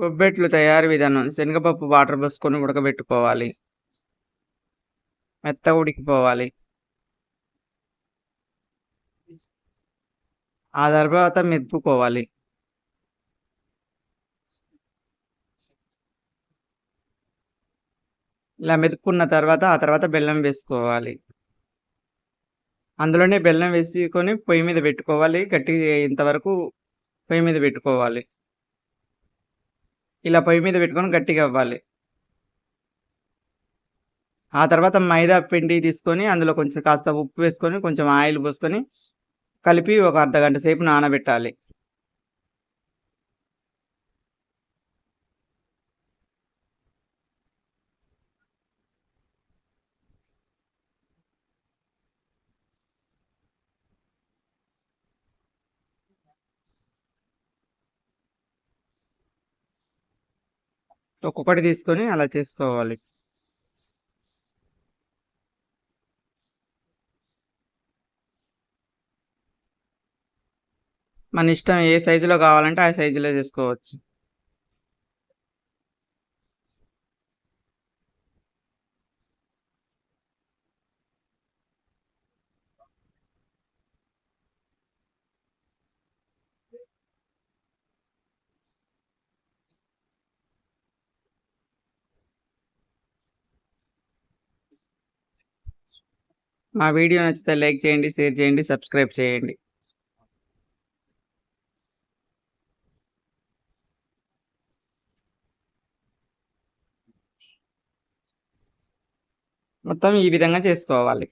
బొబ్బెట్లు తయారు విధానం. శనగపప్పు వాటర్ పోసుకొని ఉడకబెట్టుకోవాలి. మెత్తగా ఉడికిపోవాలి. ఆ తర్వాత మెప్పుకోవాలి ఇలా మెతుక్కున్న తర్వాత ఆ తర్వాత బెల్లం వేసుకోవాలి. అందులోనే బెల్లం వేసుకొని పొయ్యి మీద పెట్టుకోవాలి. గట్టి ఇంతవరకు పొయ్యి మీద పెట్టుకోవాలి. ఇలా పొయ్యి మీద పెట్టుకొని గట్టిగా అవ్వాలి. ఆ తర్వాత మైదా పిండి తీసుకొని అందులో కొంచెం కాస్త ఉప్పు వేసుకొని కొంచెం ఆయిల్ పోసుకొని కలిపి ఒక అర్ధ గంట సేపు నానబెట్టాలి. ఒక్కొక్కటి తీసుకొని అలా చేసుకోవాలి. మన ఇష్టం ఏ సైజులో కావాలంటే ఆ సైజులో చేసుకోవచ్చు. మా వీడియో నచ్చితే లైక్ చేయండి షేర్ చేయండి సబ్స్క్రైబ్ చేయండి. మొత్తం ఈ విధంగా చేసుకోవాలి.